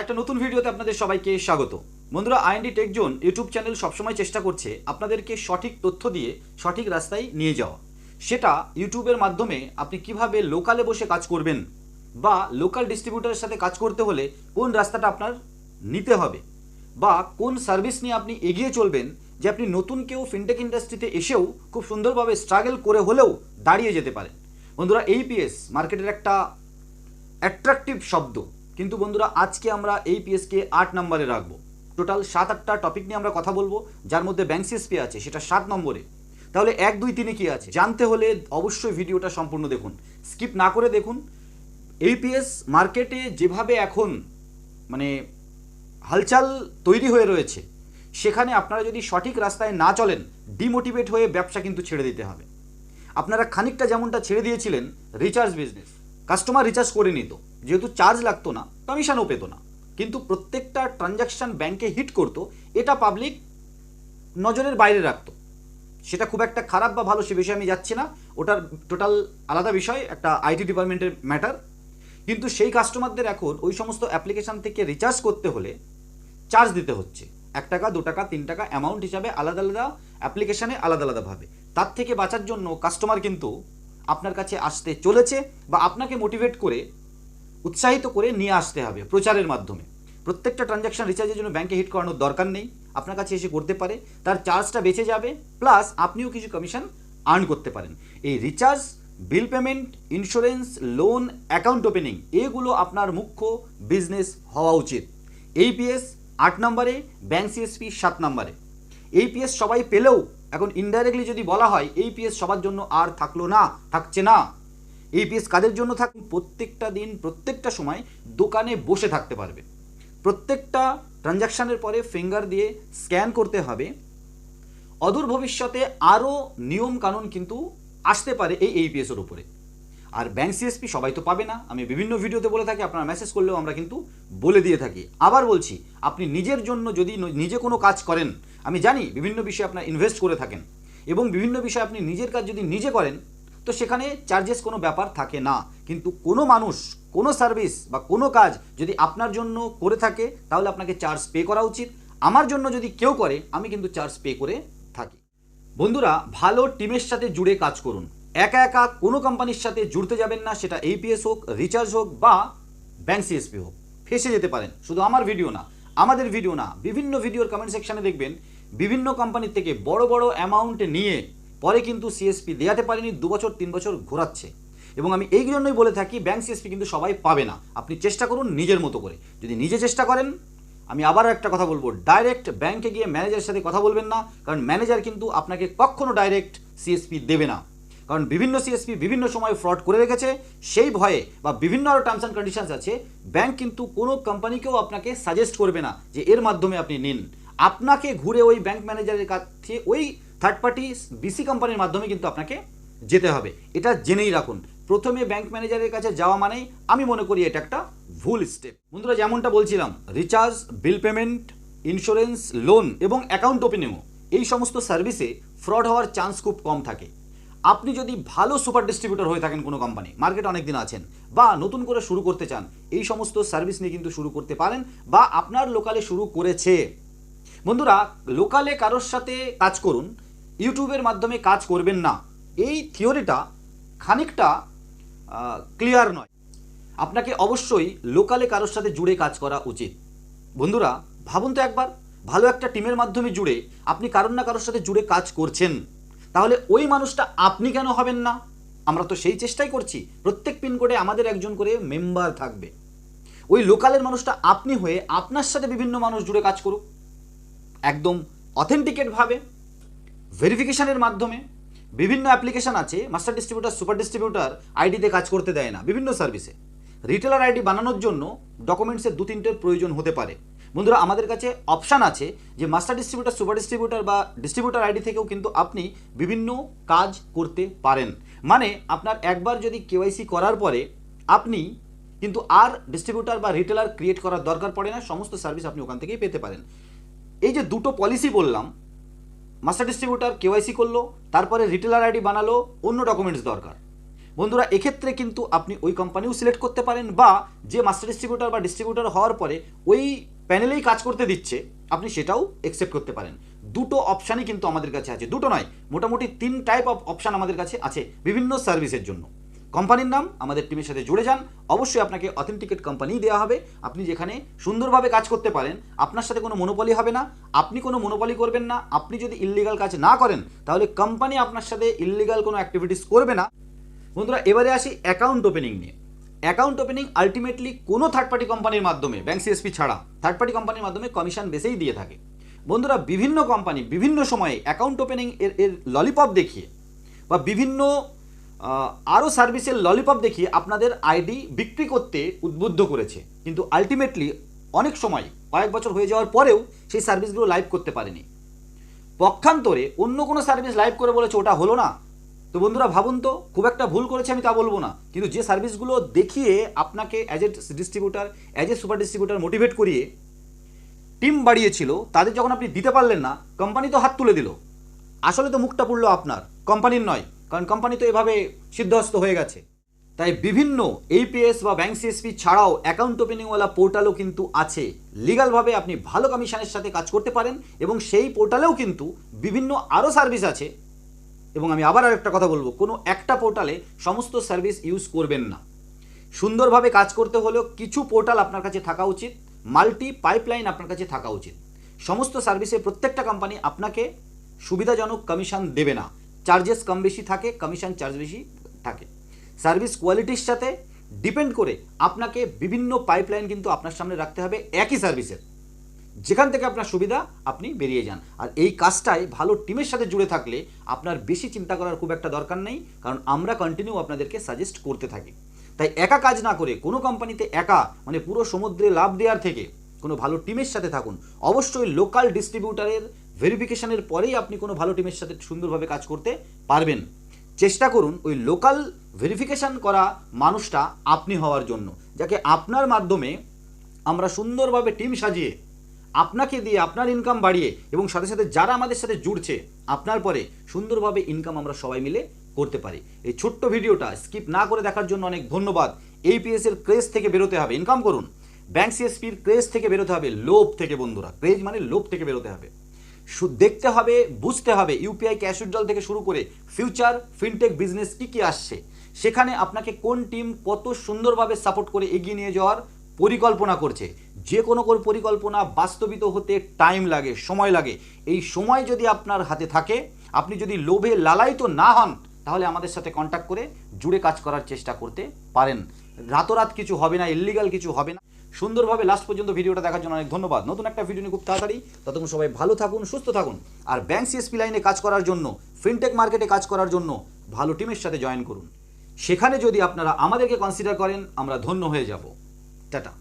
একটা নতুন ভিডিওতে আপনাদের সবাইকে স্বাগত। বন্ধুরা IND tech zone YouTube channel সবসময় চেষ্টা করছে আপনাদেরকে সঠিক তথ্য দিয়ে সঠিক রাস্তায় নিয়ে যাওয়া। সেটা ইউটিউবের মাধ্যমে আপনি কীভাবে লোকালে বসে কাজ করবেন বা লোকাল ডিস্ট্রিবিউটারের সাথে কাজ করতে হলে কোন রাস্তাটা আপনার নিতে হবে বা কোন সার্ভিস নিয়ে আপনি এগিয়ে চলবেন যে আপনি নতুন কেউ ফিনটেক ইন্ডাস্ট্রিতে এসেও খুব সুন্দরভাবে স্ট্রাগল করে হলেও দাঁড়িয়ে যেতে পারেন। বন্ধুরা এইপিএস মার্কেটের একটা অ্যাট্রাকটিভ শব্দ। কিন্তু বন্ধুরা, আজকে আমরা এই পিএসকে আট নম্বরে রাখব। টোটাল সাত আটটা টপিক নিয়ে আমরা কথা বলব, যার মধ্যে ব্যাংক সিএসপি আছে, সেটা সাত নম্বরে। তাহলে এক, দুই, তিনে কি আছে? জানতে হলে অবশ্যই ভিডিওটা সম্পূর্ণ দেখুন। স্কিপ না করে দেখুন। এইপিএস মার্কেটে যেভাবে এখন মানে হালচাল তৈরি হয়ে রয়েছে, সেখানে আপনারা যদি সঠিক রাস্তায় না চলেন ডিমোটিভেট হয়ে ব্যবসা কিন্তু ছেড়ে দিতে হবে। আপনারা খানিকটা যেমনটা ছেড়ে দিয়েছিলেন রিচার্জ বিজনেস কাস্টমার রিচার্জ করে নিত। যেহেতু চার্জ লাগতো না কমিশনও পেতো না। কিন্তু প্রত্যেকটা ট্রানজাকশান ব্যাংকে হিট করতো, এটা পাবলিক নজরের বাইরে রাখতো। সেটা খুব একটা খারাপ বা ভালো সে বিষয়ে আমি যাচ্ছি না। ওটার টোটাল আলাদা বিষয়, একটা আইটি ডিপার্টমেন্টের ম্যাটার কিন্তু সেই কাস্টমারদের এখন ওই সমস্ত অ্যাপ্লিকেশান থেকে রিচার্জ করতে হলে চার্জ দিতে হচ্ছে। এক টাকা, দু টাকা, তিন টাকা অ্যামাউন্ট হিসাবে আলাদা আলাদা অ্যাপ্লিকেশানে আলাদা আলাদাভাবে তার থেকে বাঁচার জন্য কাস্টমার কিন্তু আপনার কাছে আসতে চলেছে বা আপনাকে মোটিভেট করে উৎসাহিত করে নিয়ে আসতে হবে প্রচারের মাধ্যমে। প্রত্যেকটা ট্রানজ্যাকশন রিচার্জের জন্য ব্যাংকে হিট করানোর দরকার নেই। আপনার কাছে এসে করতে পারে, তার চার্জটা বেঁচে যাবে প্লাস আপনিও কিছু কমিশন আর্ন করতে পারেন। এই recharge bill payment insurance loan account opening এগুলো আপনার মুখ্য বিজনেস হওয়া উচিত। এইপিএস আট নম্বরে ব্যাংক সিএসপি সাত নম্বরে। এইপিএস সবাই পেলেও, এখন ইনডাইরেক্টলি যদি বলা হয় এইপিএস সবার জন্য আর থাকল না, থাকছে না। এইপিএস কাদের জন্য থাক? প্রত্যেকটা দিন, প্রত্যেকটা সময় দোকানে বসে থাকতে পারবে। প্রত্যেকটা ট্রানজাকশানের পরে ফিঙ্গার দিয়ে স্ক্যান করতে হবে। অদূর ভবিষ্যতে আরও নিয়ম কানুন কিন্তু আসতে পারে এই এইপিএসের উপরে। আর ব্যাংক সিএসপি সবাই তো পাবে না। আমি বিভিন্ন ভিডিওতে বলে থাকি, আপনারা মেসেজ করলেও আমরা কিন্তু বলে দিয়ে থাকি। আবার বলছি, আপনি নিজের জন্য যদি নিজে কোনো কাজ করেন, আমি জানি বিভিন্ন বিষয়ে আপনার ইনভেস্ট করে থাকেন এবং বিভিন্ন বিষয়ে আপনি নিজের কাজ যদি নিজে করেন তো সেখানে চার্জেস কোনো ব্যাপার থাকে না। কিন্তু কোনো মানুষ, কোনো সার্ভিস বা কোনো কাজ যদি আপনার জন্য করে থাকে, তাহলে আপনাকে চার্জ পে করা উচিত। আমার জন্য যদি কেউ করে, আমি কিন্তু চার্জ পে করে থাকি। বন্ধুরা, ভালো টিমের সাথে জুড়ে কাজ করুন। একা একা কোনো কোম্পানির সাথে জুড়তে যাবেন না, সেটা এইপিএস হোক রিচার্জ হোক বা ব্যাংক সিএসপি হোক। ফেসে যেতে পারেন। শুধু আমার ভিডিও না, আমাদের ভিডিও না, বিভিন্ন ভিডিওর কমেন্ট সেকশানে দেখবেন। বিভিন্ন কোম্পানির থেকে বড় বড় অ্যামাউন্ট নিয়ে পরে কিন্তু সিএসপি দেওয়াতে পারেনি, দু বছর, তিন বছর ঘোরাচ্ছে। এবং আমি এই জন্যই বলে থাকি ব্যাংক সিএসপি কিন্তু সবাই পাবে না। আপনি চেষ্টা করুন নিজের মতো করে। যদি নিজে চেষ্টা করেন, আমি আবারও একটা কথা বলব ডাইরেক্ট ব্যাংকে গিয়ে ম্যানেজারের সাথে কথা বলবেন না, কারণ ম্যানেজার কিন্তু আপনাকে কখনো ডাইরেক্ট সিএসপি দেবে না। কারণ বিভিন্ন সিএসপি বিভিন্ন সময় ফ্রড করে রেখেছে, সেই ভয়ে বা বিভিন্ন আরও টার্মস অ্যান্ড কন্ডিশনস আছে ব্যাংক কিন্তু কোনো কোম্পানিকেও আপনাকে সাজেস্ট করবে না যে এর মাধ্যমে আপনি নিন। আপনাকে ঘুরে ওই ব্যাংক ম্যানেজারের কাছে ওই থার্ড পার্টি বিসি কোম্পানির মাধ্যমে কিন্তু আপনাকে যেতে হবে। এটা জেনেই রাখুন। প্রথমে ব্যাংক ম্যানেজারের কাছে যাওয়া মানেই আমি মনে করি এটা একটা ভুল স্টেপ বন্ধুরা, যেমনটা বলছিলাম recharge bill payment insurance loan এবং অ্যাকাউন্ট ওপেনিংও এই সমস্ত সার্ভিসে ফ্রড হওয়ার চান্স খুব কম থাকে। আপনি যদি ভালো সুপার ডিস্ট্রিবিউটর হয়ে থাকেন কোনো কোম্পানি মার্কেটে অনেক দিন আছেন বা নতুন করে শুরু করতে চান, এই সমস্ত সার্ভিস নিয়ে কিন্তু শুরু করতে পারেন বা আপনার লোকালে শুরু করেছে। বন্ধুরা লোকালে কারোর সাথে কাজ করুন ইউটিউবের মাধ্যমে কাজ করবেন না। এই থিওরিটা খানিকটা ক্লিয়ার নয়। আপনাকে অবশ্যই লোকালে কারোর সাথে জুড়ে কাজ করা উচিত। বন্ধুরা, ভাবুন তো একবার, ভালো একটা টিমের মাধ্যমে জুড়ে আপনি কারোর না কারোর সাথে জুড়ে কাজ করছেন। তাহলে ওই মানুষটা আপনি কেন হবেন না? আমরা তো সেই চেষ্টাই করছি। প্রত্যেক পিনকোডে আমাদের একজন করে মেম্বার থাকবে। ওই লোকালের মানুষটা আপনি হয়ে আপনার সাথে বিভিন্ন মানুষ জুড়ে কাজ করুক। একদম অথেন্টিকেটভাবে ভেরিফিকেশনের মাধ্যমে বিভিন্ন অ্যাপ্লিকেশান আছে মাস্টার ডিস্ট্রিবিউটার সুপার ডিস্ট্রিবিউটার আইডিতে কাজ করতে দেয় না, বিভিন্ন সার্ভিসে রিটেলার আইডি বানানোর জন্য ডকুমেন্টসের দু তিনটের প্রয়োজন হতে পারে। বন্ধুরা, আমাদের কাছে অপশান আছে যে মাস্টার ডিস্ট্রিবিউটার সুপার ডিস্ট্রিবিউটার বা ডিস্ট্রিবিউটার আইডি থেকেও কিন্তু আপনি বিভিন্ন কাজ করতে পারেন। মানে আপনার একবার যদি কেওয়াইসি করার পরে আপনি কিন্তু আর ডিস্ট্রিবিউটার বা রিটেলার ক্রিয়েট করার দরকার পড়ে না, সমস্ত সার্ভিস আপনি ওখান থেকেই পেতে পারেন। এই যে দুটো পলিসি বললাম মাস্টার ডিস্ট্রিবিউটার কেওয়াইসি করল, তারপরে রিটেলার আইডি বানালো, অন্য ডকুমেন্টস দরকার। বন্ধুরা, এক্ষেত্রে কিন্তু আপনি ওই কোম্পানিও সিলেক্ট করতে পারেন বা যে মাস্টার ডিস্ট্রিবিউটার বা ডিস্ট্রিবিউটার হওয়ার পরে ওই প্যানেলেই কাজ করতে দিচ্ছে, আপনি সেটাও অ্যাকসেপ্ট করতে পারেন। দুটো অপশানই কিন্তু আমাদের কাছে আছে। দুটো নয়, মোটামুটি তিন টাইপ অফ অপশান আমাদের কাছে আছে বিভিন্ন সার্ভিসের জন্য। কোম্পানির নাম, আমাদের টিমের সাথে জুড়ে যান। অবশ্যই আপনাকে অথেন্টিকেট কোম্পানি দেওয়া হবে। আপনি যেখানে সুন্দরভাবে কাজ করতে পারেন, আপনার সাথে কোনো মনোপলি হবে না। আপনি কোনো মনোপলি করবেন না। আপনি যদি ইল্লিগাল কাজ না করেন, তাহলে কোম্পানি আপনার সাথে ইল্লিগাল কোনো অ্যাক্টিভিটিস করবে না। বন্ধুরা, এবারে আসি অ্যাকাউন্ট ওপেনিং নিয়ে। অ্যাকাউন্ট ওপেনিং আলটিমেটলি কোনো থার্ড পার্টি কোম্পানির মাধ্যমে ব্যাংক সিএসপি ছাড়া থার্ড পার্টি কোম্পানির মাধ্যমে কমিশন বেসেই দিয়ে থাকে। বন্ধুরা, বিভিন্ন কোম্পানি বিভিন্ন সময়ে অ্যাকাউন্ট ওপেনিং এর এর ললিপপ দেখিয়ে বা বিভিন্ন আরও সার্ভিসের ললিপপ দেখিয়ে আপনাদের আইডি বিক্রি করতে উদ্বুদ্ধ করেছে। কিন্তু আলটিমেটলি অনেক সময়, কয়েক বছর হয়ে যাওয়ার পরেও সেই সার্ভিসগুলো লাইভ করতে পারেনি। পক্ষান্তরে অন্য কোনো সার্ভিস লাইভ করে বলেছে ওটা হলো না। তো বন্ধুরা ভাবুন তো, খুব একটা ভুল করেছে আমি তা বলব না। কিন্তু যে সার্ভিসগুলো দেখিয়ে আপনাকে as a distributor as a super distributor motivate করিয়ে টিম বাড়িয়েছিল, তাদের যখন আপনি দিতে পারলেন না কোম্পানি তো হাত তুলে দিল। আসলে তো মুখটা পুড়লো আপনার কোম্পানির নয়। কারণ কোম্পানি তো এভাবে সিদ্ধহস্ত হয়ে গেছে। তাই বিভিন্ন এইপিএস বা ব্যাংক সিএসপি ছাড়াও অ্যাকাউন্ট ওপেনিংওয়ালা পোর্টালও কিন্তু আছে। লিগালভাবে আপনি ভালো কমিশনের সাথে কাজ করতে পারেন এবং সেই পোর্টালেও কিন্তু বিভিন্ন আরও সার্ভিস আছে। এবং আমি আবার আরেকটা কথা বলব, কোনো একটা পোর্টালে সমস্ত সার্ভিস ইউজ করবেন না। সুন্দরভাবে কাজ করতে হলেও কিছু পোর্টাল আপনার কাছে থাকা উচিত মাল্টি পাইপলাইন আপনার কাছে থাকা উচিত। সমস্ত সার্ভিসে প্রত্যেকটা কোম্পানি আপনাকে সুবিধাজনক কমিশন দেবে না। চার্জেস কম বেশি থাকে কমিশন চার্জ বেশি থাকে। সার্ভিস কোয়ালিটির সাথে ডিপেন্ড করে আপনাকে বিভিন্ন পাইপলাইন কিন্তু আপনার সামনে রাখতে হবে একই সার্ভিসের যেখান থেকে আপনার সুবিধা আপনি বেরিয়ে যান। আর এই কাজটায় ভালো টিমের সাথে জুড়ে থাকলে আপনার বেশি চিন্তা করার খুব একটা দরকার নেই, কারণ আমরা কন্টিনিউ আপনাদেরকে সাজেস্ট করতে থাকি। তাই একা কাজ না করে কোনো কোম্পানিতে একা মানে পুরো সমুদ্রে লাভ দেওয়ার থেকে কোনো ভালো টিমের সাথে থাকুন। অবশ্যই লোকাল ডিস্ট্রিবিউটারের ভেরিফিকেশনের পরেই আপনি কোনো ভালো টিমের সাথে সুন্দরভাবে কাজ করতে পারবেন। চেষ্টা করুন ওই লোকাল ভেরিফিকেশন করা মানুষটা আপনি হওয়ার জন্য, যাকে আপনার মাধ্যমে আমরা সুন্দরভাবে টিম সাজিয়ে, আপনাকে দিয়ে আপনার ইনকাম বাড়িয়ে এবং সাথে সাথে যারা আমাদের সাথে জুড়ছে, আপনার পরে সুন্দরভাবে ইনকাম আমরা সবাই মিলে করতে পারি। এই ছোট্ট ভিডিওটা স্কিপ না করে দেখার জন্য অনেক ধন্যবাদ। এইপিএস এর ক্রেজ থেকে বেরোতে হবে ইনকাম করুন। ব্যাংক সিএসপির ক্রেজ থেকে বেরোতে হবে, লোভ থেকে বন্ধুরা। ক্রেজ মানে লোভ থেকে বেরোতে হবে। দেখতে হবে, বুঝতে হবে। ইউপিআই ক্যাশ উইথড্রল থেকে শুরু করে ফিউচার, ফিনটেক বিজনেস কী কী আসছে। সেখানে আপনাকে কোন টিম কত সুন্দরভাবে সাপোর্ট করে এগিয়ে নিয়ে যাওয়ার পরিকল্পনা করছে। যে কোনো কোনো পরিকল্পনা বাস্তবিত হতে টাইম লাগে, সময় লাগে। এই সময় যদি আপনার হাতে থাকে, আপনি যদি লোভে লালায়িত না হন, তাহলে আমাদের সাথে কন্ট্যাক্ট করে জুড়ে কাজ করার চেষ্টা করতে পারেন। রাতোরাত কিছু হবে না ইল্লিগাল কিছু হবে না। সুন্দরভাবে লাস্ট পর্যন্ত ভিডিওটা দেখার জন্য অনেক ধন্যবাদ। নতুন একটা ভিডিও নিয়ে খুব তাড়াতাড়ি। ততক্ষণ সবাই ভালো থাকুন, সুস্থ থাকুন। আর ব্যাংক সিএসপি লাইনে কাজ করার জন্য ফিনটেক মার্কেটে কাজ করার জন্য ভালো টিমের সাথে জয়েন করুন। সেখানে যদি আপনারা আমাদেরকে কনসিডার করেন, আমরা ধন্য হয়ে যাব। টাটা।